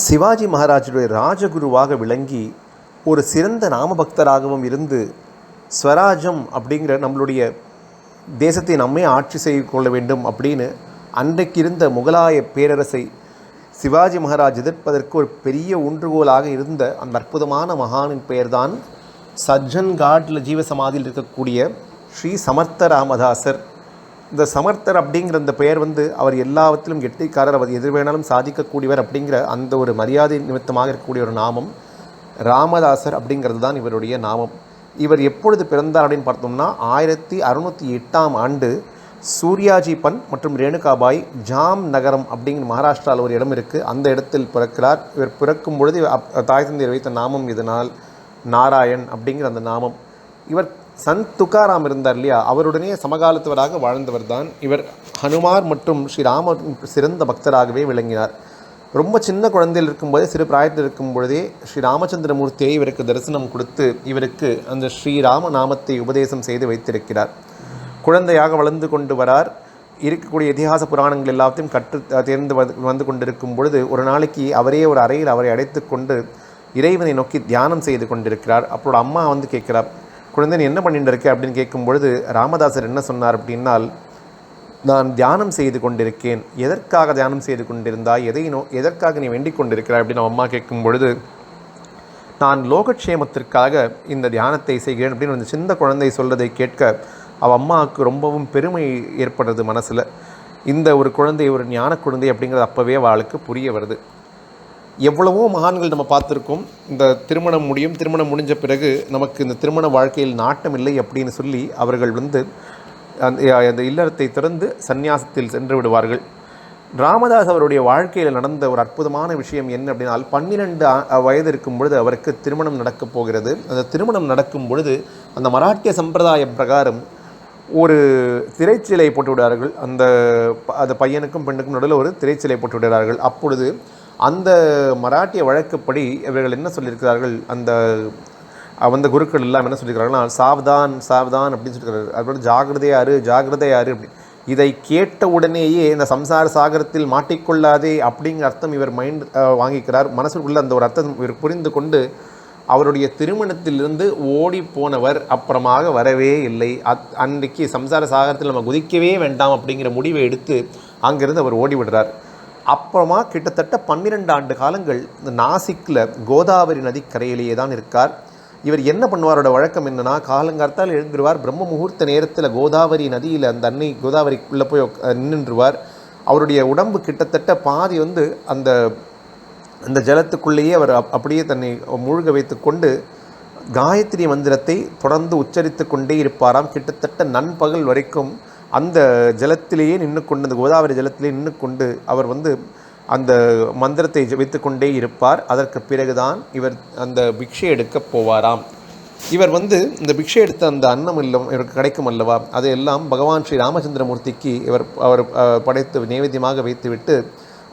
சிவாஜி மகாராஜுடைய ராஜகுருவாக விளங்கி ஒரு சிறந்த நாமபக்தராகவும் இருந்து ஸ்வராஜம் அப்படிங்கிற நம்மளுடைய தேசத்தை நம்மே ஆட்சி செய்து கொள்ள வேண்டும் அப்படின்னு அன்றைக்கு இருந்த முகலாய பேரரசை சிவாஜி மகாராஜ் எதிர்ப்பதற்கு ஒரு பெரிய ஊன்றுகோலாக இருந்த அந்த அற்புதமான மகானின் பெயர்தான் சஜ்ஜன் காட்டில் ஜீவசமாதியில் இருக்கக்கூடிய ஸ்ரீ சமர்த்த ராமதாசர். இந்த சமர்த்தர் அப்படிங்கிற அந்த பெயர் வந்து அவர் எல்லாவற்றிலும் கெட்டிக்காரர் அவர் எது வேணாலும் சாதிக்கக்கூடியவர் அப்படிங்கிற அந்த ஒரு மரியாதை நிமித்தமாக இருக்கக்கூடிய ஒரு நாமம் ராமதாசர் அப்படிங்கிறது தான் இவருடைய நாமம். இவர் எப்பொழுது பிறந்தார் அப்படின்னு பார்த்தோம்னா ஆயிரத்தி அறுநூற்றி எட்டாம் ஆண்டு சூர்யாஜி பன் மற்றும் ரேணுகாபாய் ஜாம் நகரம் அப்படிங்கிற மகாராஷ்டிராவில் ஒரு இடம் இருக்குது அந்த இடத்தில் பிறக்கிறார். இவர் பிறக்கும் பொழுது அப்- தாய் தந்தையர் வைத்த நாமம் இதனால் நாராயண் அப்படிங்கிற அந்த நாமம். இவர் சந்த் துக்காராம் இருந்தார் இல்லையா? அவருடனே சமகாலத்தவராக வாழ்ந்தவர் தான் இவர். ஹனுமார் மற்றும் ஸ்ரீராமர் சிறந்த பக்தராகவே விளங்கினார். ரொம்ப சின்ன குழந்தையில் இருக்கும்போதே சிறு பிராயத்தில் இருக்கும் பொழுதே ஸ்ரீ ராமச்சந்திரமூர்த்தியை இவருக்கு தரிசனம் கொடுத்து இவருக்கு அந்த ஸ்ரீராம நாமத்தை உபதேசம் செய்து வைத்திருக்கிறார். குழந்தையாக வளர்ந்து கொண்டு வரார். இருக்கக்கூடிய இதிகாச புராணங்கள் எல்லாத்தையும் கற்று தேர்ந்து வந்து வந்து கொண்டிருக்கும் பொழுது ஒரு நாளைக்கு அவரே ஒரு அறையில் அவரை அடைத்து கொண்டு இறைவனை நோக்கி தியானம் செய்து கொண்டிருக்கிறார். அப்போட அம்மா வந்து கேட்கிறார் குழந்தை நீ என்ன பண்ணிட்டு இருக்க? அப்படின்னு கேட்கும் பொழுது ராமதாசர் என்ன சொன்னார் அப்படின்னால் நான் தியானம் செய்து கொண்டிருக்கேன். எதற்காக தியானம் செய்து கொண்டிருந்தாய்? எதை நோ எதற்காக நீ வேண்டிக் கொண்டிருக்கிறாய்? அப்படின்னு அம்மா கேட்கும் பொழுது நான் லோகக்ஷேமத்திற்காக இந்த தியானத்தை செய்கிறேன் அப்படின்னு அந்த சின்ன குழந்தை சொல்வதை கேட்க அவள் அம்மாவுக்கு ரொம்பவும் பெருமை ஏற்படுறது மனசில். இந்த ஒரு குழந்தை ஒரு ஞான குழந்தை அப்படிங்கிறது அப்போவே அவளுக்கு புரிய வருது. எவ்வளவோ மகான்கள் நம்ம பார்த்துருக்கோம். இந்த திருமணம் முடியும் திருமணம் முடிஞ்ச பிறகு நமக்கு இந்த திருமண வாழ்க்கையில் நாட்டம் இல்லை அப்படின்னு சொல்லி அவர்கள் வந்து அந்த இல்லறத்தை திறந்து சந்நியாசத்தில் சென்று விடுவார்கள். ராமதாஸ் அவருடைய வாழ்க்கையில் நடந்த ஒரு அற்புதமான விஷயம் என்ன அப்படின்னால் பன்னிரெண்டு வயது இருக்கும் பொழுது அவருக்கு திருமணம் நடக்கப் போகிறது. அந்த திருமணம் நடக்கும் பொழுது அந்த மராட்டிய சம்பிரதாய பிரகாரம் ஒரு திரைச்சிலை போட்டு விடுவார்கள் அந்த ப- அந்த பையனுக்கும் பெண்ணுக்கும் நடுவில் ஒரு திரைச்சிலை போட்டு விடுகிறார்கள் அப்பொழுது அந்த மராட்டிய வழக்கப்படி இவர்கள் என்ன சொல்லியிருக்கிறார்கள்? அந்த அந்த குருக்கள் எல்லாம் என்ன சொல்லியிருக்கிறாங்கன்னா சாவதான் சாவதான் அப்படின்னு சொல்லியிருக்கிறார். அதோட ஜாகிரதையாரு ஜாகிரதையாரு அப்படி. இதை கேட்ட உடனேயே இந்த சம்சார சாகரத்தில் மாட்டிக்கொள்ளாதே அப்படிங்கிற அர்த்தம் இவர் மைண்ட் வாங்கிக்கிறார். மனசுக்குள்ளே அந்த ஒரு அர்த்தம் இவர் புரிந்து கொண்டு அவருடைய திருமணத்திலிருந்து ஓடி போனவர் அப்புறமாக வரவே இல்லை. அத் அன்றைக்கு சம்சார சாகரத்தில் நம்ம குதிக்கவே வேண்டாம் அப்படிங்கிற முடிவை எடுத்து அங்கிருந்து அவர் ஓடி விடுறார் அப்புறமா கிட்டத்தட்ட பன்னிரெண்டு ஆண்டு காலங்கள் இந்த நாசிக்கில் கோதாவரி நதிக்கரையிலேயே தான் இருக்கார். இவர் என்ன பண்ணுவாரோட வழக்கம் என்னன்னா காலங்கார்த்தால் எழுந்துருவார். பிரம்ம முகூர்த்த நேரத்தில் கோதாவரி நதியில் அந்த அன்னை கோதாவரிக்குள்ளே போய் நின்றுருவார். அவருடைய உடம்பு கிட்டத்தட்ட பாதி வந்து அந்த அந்த ஜலத்துக்குள்ளேயே அவர் அப்- அப்படியே தன்னை மூழ்க வைத்துக்கொண்டு காயத்ரி மந்திரத்தை தொடர்ந்து உச்சரித்து கொண்டே இருப்பாராம். கிட்டத்தட்ட நண்பகல் வரைக்கும் அந்த ஜலத்திலேயே நின்று கொண்டு அந்த கோதாவரி ஜலத்திலே நின்று கொண்டு அவர் வந்து அந்த மந்திரத்தை ஜெபித்து கொண்டே இருப்பார். அதற்கு பிறகுதான் இவர் அந்த பிக்ஷை எடுக்க போவாராம். இவர் வந்து இந்த பிக்ஷை எடுத்த அந்த அன்னம் இல்லம் இவருக்கு கிடைக்கும் அல்லவா? அதையெல்லாம் பகவான் ஸ்ரீ ராமச்சந்திரமூர்த்திக்கு இவர் அவர் படைத்து நைவேத்தியமாக வைத்துவிட்டு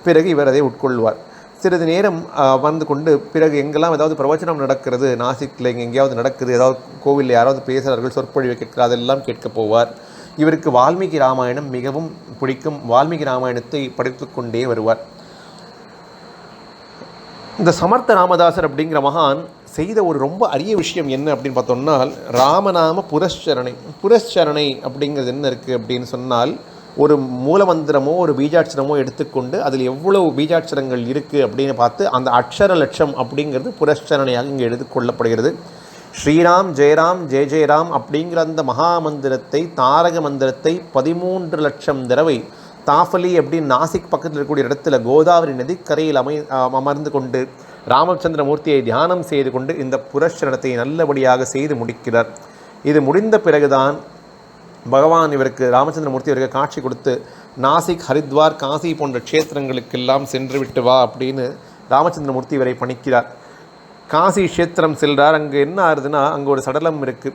பிறகு இவர் அதை உட்கொள்வார். சிறிது நேரம் வந்து கொண்டு பிறகு எங்கெல்லாம் ஏதாவது பிரவச்சனம் நடக்கிறது நாசிக்கில் இங்கே எங்கேயாவது நடக்குது ஏதாவது கோவிலில் யாராவது பேசுகிறார்கள் சொற்பொழிவு கேட்கிறார் அதெல்லாம் கேட்க போவார். இவருக்கு வால்மீகி ராமாயணம் மிகவும் பிடிக்கும். வால்மீகி ராமாயணத்தை படித்துக்கொண்டே வருவார். இந்த சமர்த்த ராமதாசர் அப்படிங்கிற மகான் செய்த ஒரு ரொம்ப அரிய விஷயம் என்ன அப்படின்னு பார்த்தோம்னா ராமநாம புரஸ்சரணை. புரஸ்சரணை அப்படிங்கிறது என்ன இருக்குது அப்படின்னு சொன்னால் ஒரு மூலமந்திரமோ ஒரு பீஜாட்சரமோ எடுத்துக்கொண்டு அதில் எவ்வளவு பீஜாட்சரங்கள் இருக்குது அப்படின்னு பார்த்து அந்த அக்ஷர லட்சம் அப்படிங்கிறது புரஸ்சரணையாக இங்கே எடுத்துக்கொள்ளப்படுகிறது ஸ்ரீராம் ஜெயராம் ஜெய ஜெயராம் அப்படிங்கிற அந்த மகா மந்திரத்தை தாரக மந்திரத்தை பதிமூன்று லட்சம் தடவை தாஃபலி அப்படின்னு நாசிக் பக்கத்தில் இருக்கக்கூடிய இடத்துல கோதாவரி நதிக்கரையில் அமை அ- அமர்ந்து கொண்டு ராமச்சந்திர மூர்த்தியை தியானம் செய்து கொண்டு இந்த புரஸ்சரணத்தை நல்லபடியாக செய்து முடிக்கிறார். இது முடிந்த பிறகுதான் பகவான் இவருக்கு ராமச்சந்திரமூர்த்தி இவருக்கு காட்சி கொடுத்து நாசிக் ஹரித்வார் காசி போன்ற க்ஷேத்திரங்களுக்கெல்லாம் சென்று விட்டு வா அப்படின்னு ராமச்சந்திரமூர்த்தி இவரை பணிக்கிறார். காசி க்ஷேத்திரம் செல்றார். அங்கே என்ன ஆகுதுன்னா அங்கே ஒரு சடலம் இருக்குது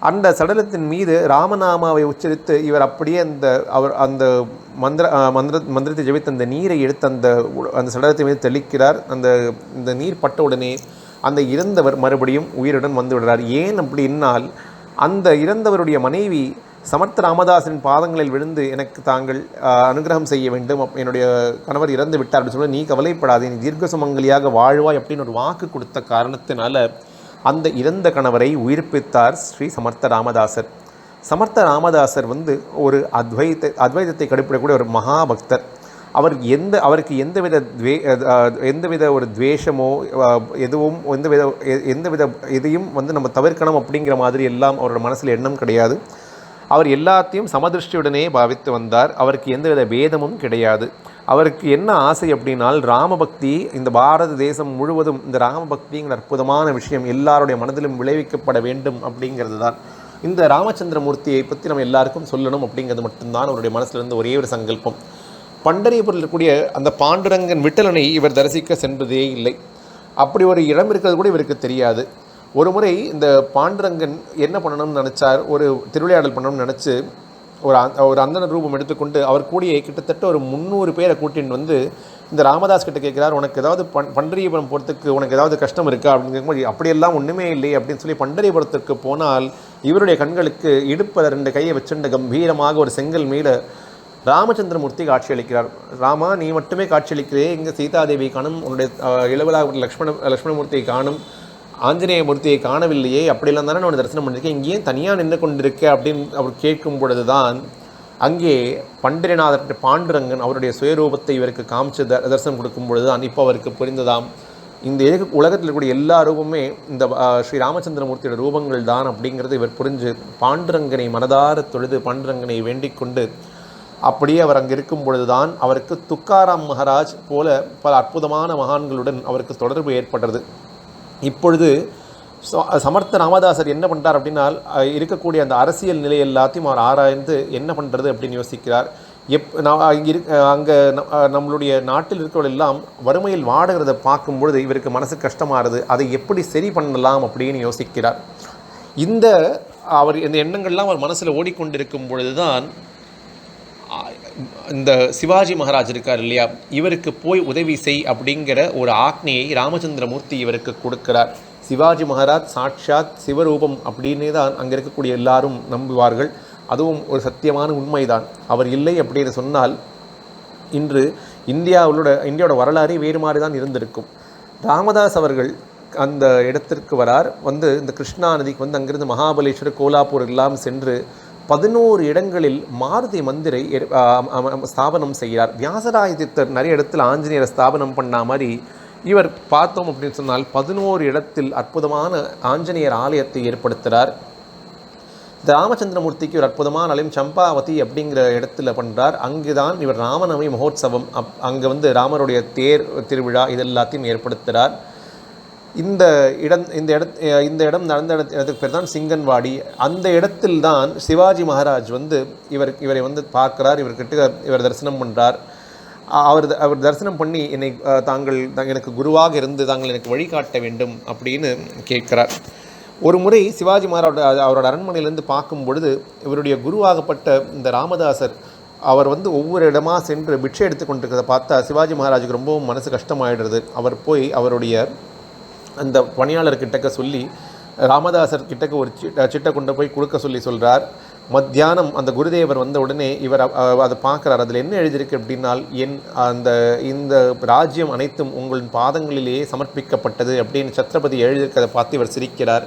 அந்த சடலத்தின் மீது ராமநாமாவை உச்சரித்து இவர் அப்படியே அந்த அவர் அந்த மந்திர மந்திர மந்திரத்தை ஜெபித்த அந்த நீரை எடுத்து அந்த உ- அந்த சடலத்தின் மீது தெளிக்கிறார். அந்த இந்த நீர் பட்ட உடனே அந்த இறந்தவர் மறுபடியும் உயிருடன் வந்து விடுறார். ஏன் அப்படின்னால் அந்த இறந்தவருடைய மனைவி சமர்த்த ராமதாசரின் பாதங்களில் விழுந்து எனக்கு தாங்கள் அனுகிரகம் செய்ய வேண்டும். என்னுடைய கணவர் இறந்து விட்டார் அப்படின்னு சொல்லி நீ கவலைப்படாதே நீ தீர்க்க சுமங்கலியாக வாழ்வாய் அப்படின்னு ஒரு வாக்கு கொடுத்த காரணத்தினால அந்த இறந்த கணவரை உயிர்ப்பித்தார் ஸ்ரீ சமர்த்த ராமதாசர். சமர்த்த ராமதாசர் வந்து ஒரு அத்வைத அத்வைதத்தை கடைப்பிடக்கூடிய ஒரு மகாபக்தர். அவர் எந்த அவருக்கு எந்தவித துவே எந்தவித ஒரு துவேஷமோ எதுவும் எந்தவித எந்தவித இதையும் வந்து நம்ம தவிர்க்கணும் அப்படிங்கிற மாதிரி எல்லாம் அவரோட மனசில் எண்ணம் கிடையாது. அவர் எல்லாத்தையும் சமதிருஷ்டியுடனே பாவித்து வந்தார். அவருக்கு எந்தவித வேதமும் கிடையாது. அவருக்கு என்ன ஆசை அப்படின்னால் ராமபக்தி இந்த பாரத தேசம் முழுவதும் இந்த ராமபக்திங்கிற அற்புதமான விஷயம் எல்லாருடைய மனதிலும் விளைவிக்கப்பட வேண்டும் அப்படிங்கிறது தான். இந்த ராமச்சந்திரமூர்த்தியை பற்றி நம்ம எல்லாருக்கும் சொல்லணும் அப்படிங்கிறது மட்டும்தான் அவருடைய மனசுல ஒரே ஒரு சங்கல்பம். பண்டரிபுரில் இருக்கக்கூடிய அந்த பாண்டுரங்கன் விட்டலனை இவர் தரிசிக்க சென்றதே இல்லை. அப்படி ஒரு இடம் இருக்கிறது கூட இவருக்கு தெரியாது. ஒரு முறை இந்த பாண்டுரங்கன் என்ன பண்ணணும்னு நினச்சார்? ஒரு திருவிளையாடல் பண்ணணும்னு நினச்சி ஒரு ஒரு அந்தன ரூபம் எடுத்துக்கொண்டு அவர் கூடிய கிட்டத்தட்ட ஒரு முந்நூறு பேரை கூட்டின்னு வந்து இந்த ராமதாஸ் கிட்ட கேட்குறார் உனக்கு ஏதாவது பண் பண்டரியபுரம் போகிறதுக்கு உனக்கு ஏதாவது கஷ்டம் இருக்கா? அப்படின்னு அப்படியெல்லாம் ஒன்றுமே இல்லை அப்படின்னு சொல்லி பண்டரியபுரத்துக்கு போனால் இவருடைய கண்களுக்கு இடுப்பில் ரெண்டு கையை வச்சுண்டு கம்பீரமாக ஒரு செங்கல் மேல ராமச்சந்திரமூர்த்தி காட்சியளிக்கிறார் ராமா நீ மட்டுமே காட்சியளிக்கிறே இங்கே சீதாதேவி காணும் உன்னுடைய அஹ், இளவலா லக்ஷ்மண லக்ஷ்மணமூர்த்தியை காணும் ஆஞ்சநேய மூர்த்தியை காணவில்லையே அப்படிலாம் தானே நான் தரிசனம் பண்ணியிருக்கேன். இங்கேயும் தனியாக நின்று கொண்டிருக்க அப்படின்னு அவர் கேட்கும் பொழுதுதான் அங்கே பண்டிரநாதர் பாண்டுரங்கன் அவருடைய சுயரூபத்தை இவருக்கு காமிச்சு த- தரிசனம் கொடுக்கும் பொழுதுதான் இப்போ அவருக்கு புரிந்ததாம். இந்த உலகத்தில் இருக்கக்கூடிய எல்லா ரூபமே இந்த ஸ்ரீ ராமச்சந்திரமூர்த்தியோட ரூபங்கள் தான் அப்படிங்கிறது இவர் புரிஞ்சு பாண்டுரங்கனை மனதார தொழுது பாண்டுரங்கனை வேண்டிக் கொண்டு அப்படியே அவர் அங்கே இருக்கும் பொழுதுதான் அவருக்கு துக்காராம் மகாராஜ் போல பல அற்புதமான மகான்களுடன் அவருக்கு தொடர்பு ஏற்பட்டது. இப்பொழுது ச- சமர்த்த ராமதாசர் என்ன பண்ணுறார் அப்படின்னா இருக்கக்கூடிய அந்த அரசியல் நிலை எல்லாத்தையும் அவர் ஆராய்ந்து என்ன பண்ணுறது அப்படின்னு யோசிக்கிறார். எப் நான் அங்கே இருக்க அங்கே நம்மளுடைய நாட்டில் இருக்கிறவர்கள் எல்லாம் வறுமையில் வாடுகிறத பார்க்கும்பொழுது இவருக்கு மனசு கஷ்டமாகுது அதை எப்படி சரி பண்ணலாம் அப்படின்னு யோசிக்கிறார். இந்த அவர் இந்த எண்ணங்கள்லாம் அவர் மனசில் ஓடிக்கொண்டிருக்கும் பொழுதுதான் தான் இந்த சிவாஜி மகாராஜ் இருக்கார் இல்லையா? இவருக்கு போய் உதவி செய் அப்படிங்கிற ஒரு ஆக்னியை ராமச்சந்திரமூர்த்தி இவருக்கு கொடுக்கிறார். சிவாஜி மகாராஜ் சாட்சாத் சிவரூபம் அப்படின்னு தான் அங்கே இருக்கக்கூடிய எல்லாரும் நம்புவார்கள். அதுவும் ஒரு சத்தியமான உண்மைதான். அவர் இல்லை அப்படின்னு சொன்னால் இன்று இந்தியாவோட இந்தியாவோட வரலாறே வேறு மாதிரி தான் இருந்திருக்கும். ராமதாஸ் அவர்கள் அந்த இடத்திற்கு வரார். வந்து இந்த கிருஷ்ணா நதிக்கு வந்து அங்கிருந்து மகாபலேஸ்வரர் கோலாப்பூர் எல்லாம் சென்று பதினோரு இடங்களில் மாருதி மந்திரை எர்- ஸ்தாபனம் செய்கிறார். வியாசராயதித்தர் நிறைய இடத்துல ஆஞ்சநேயரை ஸ்தாபனம் பண்ண மாதிரி இவர் பார்த்தோம் அப்படின்னு சொன்னால் பதினோரு இடத்தில் அற்புதமான ஆஞ்சநேயர் ஆலயத்தை ஏற்படுத்துகிறார் ராமச்சந்திரமூர்த்திக்கு ஒரு அற்புதமான ஆலயம் சம்பாவதி அப்படிங்கிற இடத்துல பண்ணுறார் அங்கு தான் இவர் ராமநவமி மகோத்சவம். அப் அங்கே வந்து ராமருடைய தேர் திருவிழா இது எல்லாத்தையும் ஏற்படுத்துகிறார் இந்த இடம் இந்த இட இந்த இடம் நடந்த இடத்து இடத்துக்கு பேர் தான் சிங்கன்வாடி. அந்த இடத்தில் தான் சிவாஜி மகாராஜ் வந்து இவர் இவரை வந்து பார்க்கிறார் இவர்கிட்ட இவர் தரிசனம் பண்ணுறார் அவர் த- அவர் தரிசனம் பண்ணி என்னை தாங்கள் எனக்கு குருவாக இருந்து தாங்கள் எனக்கு வழிகாட்ட வேண்டும் அப்படின்னு கேட்கிறார். ஒரு முறை சிவாஜி மகாராஜ் அவரோட அரண்மனையிலேருந்து பார்க்கும் பொழுது இவருடைய குருவாகப்பட்ட இந்த ராமதாசர் அவர் வந்து ஒவ்வொரு இடமா சென்று பிட்சை எடுத்து கொண்டிருக்கிறத பார்த்தா சிவாஜி மகாராஜுக்கு ரொம்பவும் மனசு கஷ்டமாயிடுறது. அவர் போய் அவருடைய அந்த பணியாளர்கிட்டக்க சொல்லி ராமதாசர் கிட்டக்க ஒரு சிட்ட சிட்டை கொண்டு போய் கொடுக்க சொல்லி சொல்கிறார் மத்தியானம் அந்த குருதேவர் வந்த உடனே இவர் அதை பார்க்குறார். அதில் என்ன எழுதியிருக்கு அப்படின்னால் என் அந்த இந்த ராஜ்யம் அனைத்தும் உங்களின் பாதங்களிலேயே சமர்ப்பிக்கப்பட்டது அப்படின்னு சத்ரபதி எழுதியிருக்கதை பார்த்து இவர் சிரிக்கிறார்.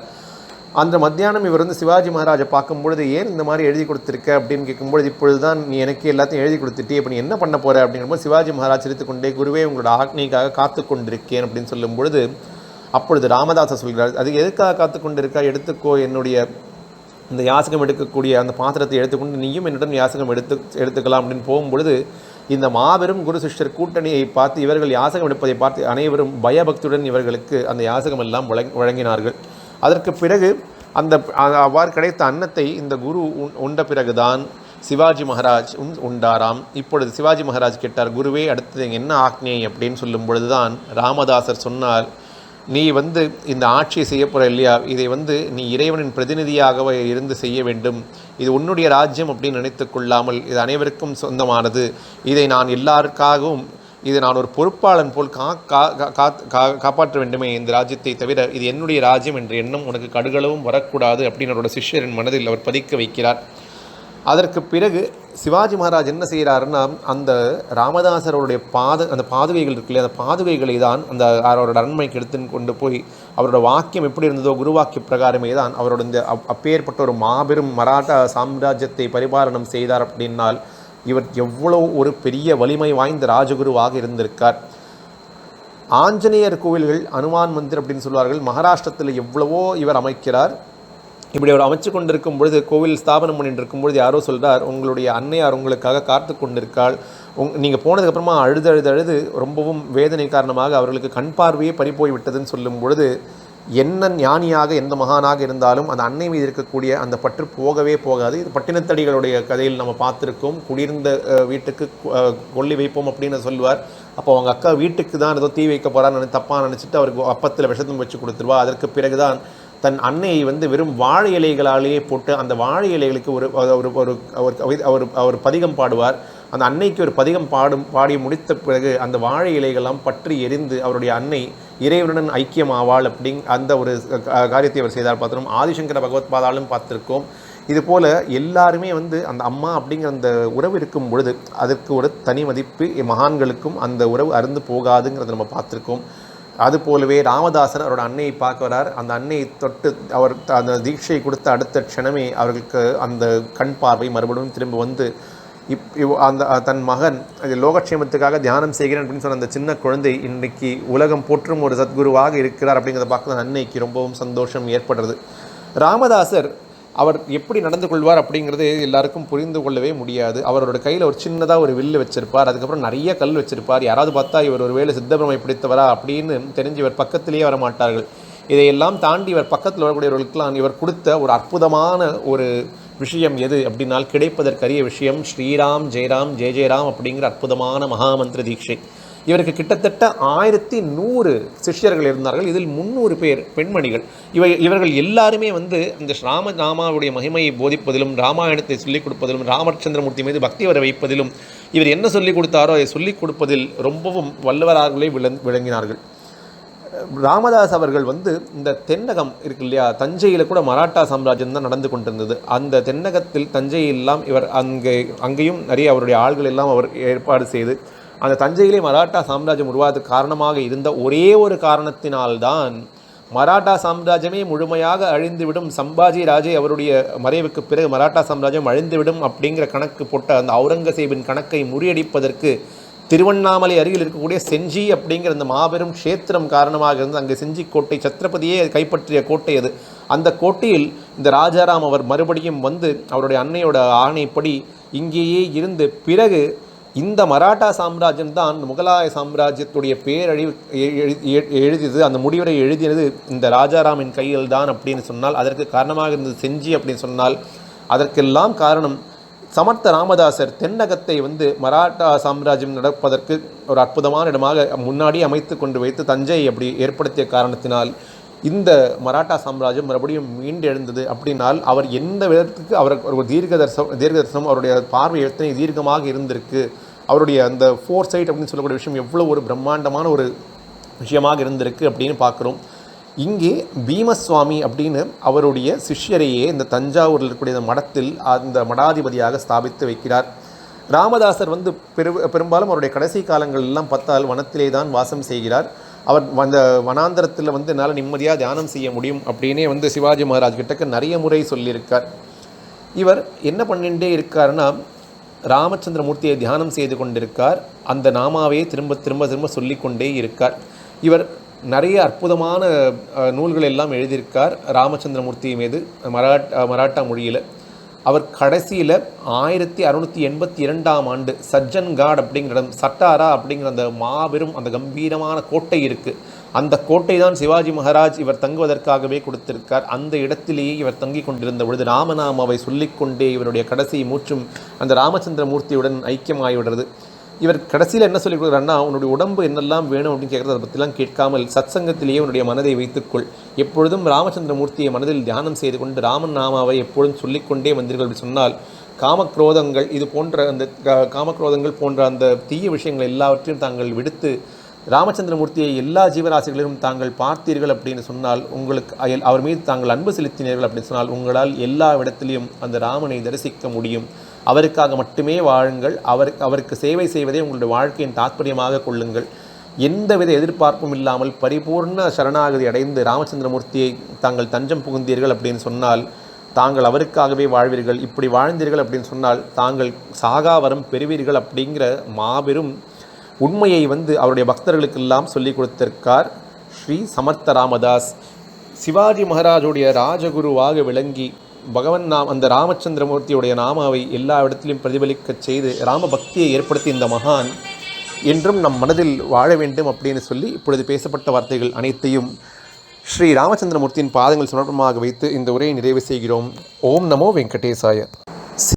அந்த மத்தியானம் இவர் வந்து சிவாஜி மகாராஜை பார்க்கும் பொழுது ஏன் இந்த மாதிரி எழுதி கொடுத்துருக்க? அப்படின்னு கேட்கும்பொழுது இப்பொழுது தான் நீ எனக்கு எல்லாத்தையும் எழுதி கொடுத்துட்டே இப்போ நீ என்ன பண்ண போகிற அப்படிங்கும்போது சிவாஜி மகாராஜ் சிரித்துக்கொண்டே குருவே உங்களோட ஆக்னிக்காக காத்து கொண்டிருக்கேன் அப்படின்னு சொல்லும்பொழுது அப்பொழுது ராமதாசர் சொல்கிறார் அது எதுக்காக காத்துக்கொண்டு இருக்கா எடுத்துக்கோ என்னுடைய இந்த யாசகம் எடுக்கக்கூடிய அந்த பாத்திரத்தை எடுத்துக்கொண்டு நீயும் என்னிடம் யாசகம் எடுத்து எடுத்துக்கலாம். அப்படின்னு போகும்பொழுது இந்த மாபெரும் குரு சிஷ்யர் கூட்டணியை பார்த்து இவர்கள் யாசகம் எடுப்பதை பார்த்து அனைவரும் பயபக்தியுடன் இவர்களுக்கு அந்த யாசகம் எல்லாம் வழங்கினார்கள். அதற்கு பிறகு அந்த அவ்வாறு கிடைத்த அன்னத்தை இந்த குரு உண்- உண்ட பிறகுதான் சிவாஜி மகாராஜ் உண்- உண்டாராம். இப்பொழுது சிவாஜி மகாராஜ் கேட்டார் குருவே அடுத்தது என்ன ஆக்ஞை அப்படின்னு சொல்லும் பொழுதுதான் ராமதாசர் சொன்னார் நீ வந்து இந்த ஆட்சியை செய்ய இல்லையா? இதை வந்து நீ இறைவனின் பிரதிநிதியாகவே இருந்து செய்ய வேண்டும். இது உன்னுடைய ராஜ்யம் அப்படின்னு நினைத்து கொள்ளாமல் இது அனைவருக்கும் சொந்தமானது. இதை நான் எல்லாருக்காகவும் இது நான் ஒரு பொறுப்பாளன் போல் கா கா காத்- கா- காப்பாற்ற வேண்டுமே இந்த ராஜ்யத்தை தவிர இது என்னுடைய ராஜ்யம் என்ற எண்ணம் உனக்கு கடுகளவும் வரக்கூடாது அப்படின்னு அவரோட சிஷ்யரின் மனதில் அவர் பதிக்க வைக்கிறார். அதற்கு பிறகு சிவாஜி மகாராஜ் என்ன செய்கிறாருன்னா அந்த ராமதாசருடைய பாத அந்த பாதுகைகள் இருக்கு இல்லையா அந்த பாதுகைகளை தான் அந்த அவரோட அரண்மனைக்கு எடுத்துன்னு கொண்டு போய் அவரோட வாக்கியம் எப்படி இருந்ததோ குருவாக்கிய பிரகாரமே தான் அவரோட இந்த அப்- அப்பேற்பட்ட ஒரு மாபெரும் மராட்டா சாம்ராஜ்யத்தை பரிபாலனம் செய்தார் அப்படின்னால் இவர் எவ்வளோ ஒரு பெரிய வலிமை வாய்ந்த ராஜகுருவாக இருந்திருக்கார். ஆஞ்சநேயர் கோவில்கள் அனுமான் மந்திர் அப்படின்னு சொல்வார்கள் மகாராஷ்டிரத்தில் எவ்வளவோ இவர் அமைக்கிறார். இப்படி அவர் அமைச்சு கொண்டிருக்கும் பொழுது கோவில் ஸ்தாபனம் பண்ணிட்டு இருக்கும் பொழுது யாரோ சொல்கிறார் உங்களுடைய அன்னையார் உங்களுக்காக காத்து கொண்டிருக்காள். உங் நீங்கள் போனதுக்கப்புறமா அழுது அழுது அழுது ரொம்பவும் வேதனை காரணமாக அவர்களுக்கு கண் பார்வையே பறிப்போய் விட்டதுன்னு சொல்லும் பொழுது என்ன ஞானியாக எந்த மகானாக இருந்தாலும் அந்த அன்னை மீது இருக்கக்கூடிய அந்த பற்று போகவே போகாது. இது பட்டினத்தடிகளுடைய கதையில் நம்ம பார்த்துருக்கோம். குடியிருந்த வீட்டுக்கு கொல்லி வைப்போம் அப்படின்னு சொல்லுவார். அப்போ அவங்க அக்கா வீட்டுக்கு தான் ஏதோ தீ வைக்க போறான்னு தப்பாக நினச்சிட்டு அவருக்கு அப்பத்தில் விஷத்தம் வச்சு கொடுத்துருவா. அதற்கு பிறகுதான் தன் அன்னையை வந்து வெறும் வாழை இலைகளாலேயே போட்டு அந்த வாழை இலைகளுக்கு ஒரு ஒரு ஒரு அவர் அவர் பதிகம் பாடுவார். அந்த அன்னைக்கு ஒரு பதிகம் பாடும் பாடி முடித்த பிறகு அந்த வாழை இலைகள்லாம் பற்றி எரிந்து அவருடைய அன்னை இறைவனுடன் ஐக்கியம் ஆவாள் அப்படிங் அந்த ஒரு காரியத்தை அவர் செய்தார். பார்த்திருக்கோம். ஆதிசங்கர பகவத் பாதாலும் பார்த்துருக்கோம். இது போல் எல்லாருமே வந்து அந்த அம்மா அப்படிங்கிற அந்த உறவு இருக்கும் பொழுது அதற்கு ஒரு தனி மதிப்பு மகான்களுக்கும் அந்த உறவு அருந்து போகாதுங்கிறத நம்ம பார்த்துருக்கோம். அது போலவே ராமதாசன் அவரோட அன்னையை பார்க்க வரார். அந்த அன்னையை தொட்டு அவர் அந்த தீட்சை கொடுத்த அடுத்த க்ஷணமே அவர்களுக்கு அந்த கண் பார்வை மறுபடியும் திரும்ப வந்து இப் இவ் அந்த தன் மகன் அது லோகக்ஷேமத்துக்காக தியானம் செய்கிறேன் அப்படின்னு சொன்ன அந்த சின்ன குழந்தை இன்றைக்கு உலகம் போற்றும் ஒரு சத்குருவாக இருக்கிறார் அப்படிங்கிறத பார்க்க அன்னைக்கு ரொம்பவும் சந்தோஷம் ஏற்படுறது. ராமதாசர் அவர் எப்படி நடந்து கொள்வார் அப்படிங்கிறது எல்லாருக்கும் புரிந்து கொள்ளவே முடியாது. அவரோட கையில் ஒரு சின்னதாக ஒரு வில்லு வச்சிருப்பார். அதுக்கப்புறம் நிறைய கல் வச்சிருப்பார். யாராவது பார்த்தா இவர் ஒரு வேளை சித்தபிரமை பிடித்தவரா அப்படின்னு தெரிஞ்சு இவர் பக்கத்திலேயே வர மாட்டார்கள் இதையெல்லாம் தாண்டி இவர் பக்கத்தில் வரக்கூடியவர்களுக்கெல்லாம் இவர் கொடுத்த ஒரு அற்புதமான ஒரு விஷயம் எது அப்படின்னால் கிடைப்பதற்கரிய விஷயம் ஸ்ரீராம் ஜெயராம் ஜெய ஜெயராம் அப்படிங்கிற அற்புதமான மகாமந்திர தீட்சை. இவருக்கு கிட்டத்தட்ட ஆயிரத்தி நூறு சிஷ்யர்கள் இருந்தார்கள். இதில் முந்நூறு பேர் பெண்மணிகள். இவை இவர்கள் எல்லாருமே வந்து இந்த ராம ராமாவுடைய மகிமையை போதிப்பதிலும் ராமாயணத்தை சொல்லிக் கொடுப்பதிலும் ராமச்சந்திரமூர்த்தி மீது பக்தி வர வைப்பதிலும் இவர் என்ன சொல்லிக் கொடுத்தாரோ அதை சொல்லிக் கொடுப்பதில் ரொம்பவும் வல்லவராகவே விளங் விளங்கினார்கள். ராமதாஸ் அவர்கள் வந்து இந்த தென்னகம் இருக்கு இல்லையா தஞ்சையில் கூட மராட்டா சாம்ராஜ்யம் தான் நடந்து கொண்டிருந்தது. அந்த தென்னகத்தில் தஞ்சையெல்லாம் இவர் அங்கே அங்கேயும் நிறைய அவருடைய ஆள்கள் எல்லாம் அவர் ஏற்பாடு செய்து அந்த தஞ்சையிலே மராட்டா சாம்ராஜ்யம் உருவாவதற்கு காரணமாக இருந்த ஒரே ஒரு காரணத்தினால்தான் மராட்டா சாம்ராஜ்யமே முழுமையாக அழிந்துவிடும். சம்பாஜி ராஜே அவருடைய மறைவுக்கு பிறகு மராட்டா சாம்ராஜ்யம் அழிந்துவிடும் அப்படிங்கிற கணக்கு போட்ட அந்த அவுரங்கசீபின் கணக்கை முறியடிப்பதற்கு திருவண்ணாமலை அருகில் இருக்கக்கூடிய செஞ்சி அப்படிங்கிற அந்த மாபெரும் க்ஷேத்திரம் காரணமாக இருந்து அங்கே செஞ்சி கோட்டை சத்ரபதியே கைப்பற்றிய கோட்டை அது. அந்த கோட்டையில் இந்த ராஜாராம் அவர் மறுபடியும் வந்து அவருடைய அன்னையோட ஆணைப்படி இங்கேயே இருந்து பிறகு இந்த மராட்டா சாம்ராஜ்யம் தான் முகலாய சாம்ராஜ்யத்துடைய பேரழிவு எழுதியது அந்த முடிவுரை எழுதியது இந்த ராஜாராமின் கையில் தான் அப்படின்னு சொன்னால் அதற்கு காரணமாக இருந்தது செஞ்சி அப்படின்னு சொன்னால் அதற்கெல்லாம் காரணம் சமர்த்த ராமதாசர் தென்னகத்தை வந்து மராட்டா சாம்ராஜ்யம் நடப்பதற்கு ஒரு அற்புதமான இடமாக முன்னாடி அமைத்து கொண்டு வைத்து தஞ்சையை அப்படி ஏற்படுத்திய காரணத்தினால் இந்த மராட்டா சாம்ராஜ்யம் மறுபடியும் மீண்டெழுந்தது அப்படின்னால் அவர் எந்த விதத்துக்கு அவர் ஒரு தீர்க்க தரிசனம் தீர்க்க தரிசனம் அவருடைய பார்வை எத்தனை தீர்க்கமாக இருந்திருக்கு. அவருடைய அந்த ஃபோர் சைட் அப்படின்னு சொல்லக்கூடிய விஷயம் எவ்வளோ ஒரு பிரம்மாண்டமான ஒரு விஷயமாக இருந்திருக்கு அப்படின்னு பார்க்குறோம். இங்கே பீமசுவாமி அப்படின்னு அவருடைய சிஷ்யரையே இந்த தஞ்சாவூரில் இருக்கக்கூடிய இந்த மடத்தில் அந்த மடாதிபதியாக ஸ்தாபித்து வைக்கிறார். ராமதாசர் வந்து பெரு பெரும்பாலும் அவருடைய கடைசி காலங்கள் எல்லாம் பார்த்தால் வனத்திலே தான் வாசம் செய்கிறார். அவர் அந்த வனாந்தரத்தில் வந்து என்னால் நிம்மதியாக தியானம் செய்ய முடியும் அப்படின்னே வந்து சிவாஜி மகாராஜ் கிட்டக்கு நிறைய முறை சொல்லியிருக்கார். இவர் என்ன பண்ணிகிட்டே இருக்காருன்னா ராமச்சந்திரமூர்த்தியை தியானம் செய்து கொண்டிருக்கார். அந்த நாமாவே திரும்ப திரும்ப திரும்ப சொல்லிக்கொண்டே இருக்கார். இவர் நிறைய அற்புதமான நூல்கள் எல்லாம் எழுதியிருக்கார் ராமச்சந்திரமூர்த்தி மீது மராட் மராட்டா மொழியில். அவர் கடைசியில் ஆயிரத்தி அறுநூற்றி எண்பத்தி இரண்டாம் ஆண்டு சஜ்ஜன்காட் அப்படிங்கிற இடம் சட்டாரா அப்படிங்கிற அந்த மாபெரும் அந்த கம்பீரமான கோட்டை இருக்குது அந்த கோட்டை தான் சிவாஜி மகாராஜ் இவர் தங்குவதற்காகவே கொடுத்திருக்கார். அந்த இடத்திலேயே இவர் தங்கி கொண்டிருந்த பொழுது ராமநாமாவை சொல்லிக்கொண்டே இவருடைய கடைசி மூச்சும் அந்த ராமச்சந்திர மூர்த்தியுடன் ஐக்கியமாகிவிடுறது இவர் கடைசியில் என்ன சொல்லி கொடுக்குறாருன்னா உன்னுடைய உடம்பு என்னெல்லாம் வேணும்? அப்படின்னு கேட்குறத பற்றிலாம் கேட்காமல் சத்சங்கத்திலேயே உன்னுடைய மனதை வைத்துக்கொள். எப்பொழுதும் ராமச்சந்திர மூர்த்தியை மனதில் தியானம் செய்து கொண்டு ராமன் நாமாவை எப்பொழுதும் சொல்லிக்கொண்டே வந்தீர்கள் அப்படி சொன்னால் காமக்ரோதங்கள் இது போன்ற அந்த கா- காமக்ரோதங்கள் போன்ற அந்த தீய விஷயங்கள் எல்லாவற்றையும் தாங்கள் விடுத்து ராமச்சந்திரமூர்த்தியை எல்லா ஜீவராசிகளிலும் தாங்கள் பார்த்தீர்கள் அப்படின்னு சொன்னால் உங்களுக்கு அயல்- அவர் மீது தாங்கள் அன்பு செலுத்தினீர்கள் அப்படின்னு சொன்னால் உங்களால் எல்லா இடத்திலையும் அந்த ராமனை தரிசிக்க முடியும். அவருக்காக மட்டுமே வாழுங்கள். அவர் அவருக்கு சேவை செய்வதே உங்களுடைய வாழ்க்கையின் தாற்பயமாக கொள்ளுங்கள். எந்தவித எதிர்பார்ப்பும் இல்லாமல் பரிபூர்ண சரணாகதி அடைந்து ராமச்சந்திரமூர்த்தியை தாங்கள் தஞ்சம் புகுந்தீர்கள் அப்படின்னு சொன்னால் தாங்கள் அவருக்காகவே வாழ்வீர்கள். இப்படி வாழ்ந்தீர்கள் அப்படின்னு சொன்னால் தாங்கள் சாகாவரம் பெறுவீர்கள் அப்படிங்கிற மாபெரும் உண்மையை வந்து அவருடைய பக்தர்களுக்கெல்லாம் சொல்லிக் கொடுத்திருக்கார் ஸ்ரீ சமர்த்த ராமதாஸ். சிவாஜி மகாராஜுடைய ராஜகுருவாக விளங்கி பகவன் நாம் அந்த ராமச்சந்திரமூர்த்தியுடைய நாமாவை எல்லா இடத்திலும் பிரதிபலிக்கச் செய்து ராம பக்தியை ஏற்படுத்திய இந்த மகான் என்றும் நம் மனதில் வாழ வேண்டும் அப்படின்னு சொல்லி இப்பொழுது பேசப்பட்ட வார்த்தைகள் அனைத்தையும் ஸ்ரீ ராமச்சந்திரமூர்த்தியின் பாதங்கள் சமர்ப்பமாக வைத்து இந்த உரையை நிறைவு செய்கிறோம். ஓம் நமோ வெங்கடேசாய.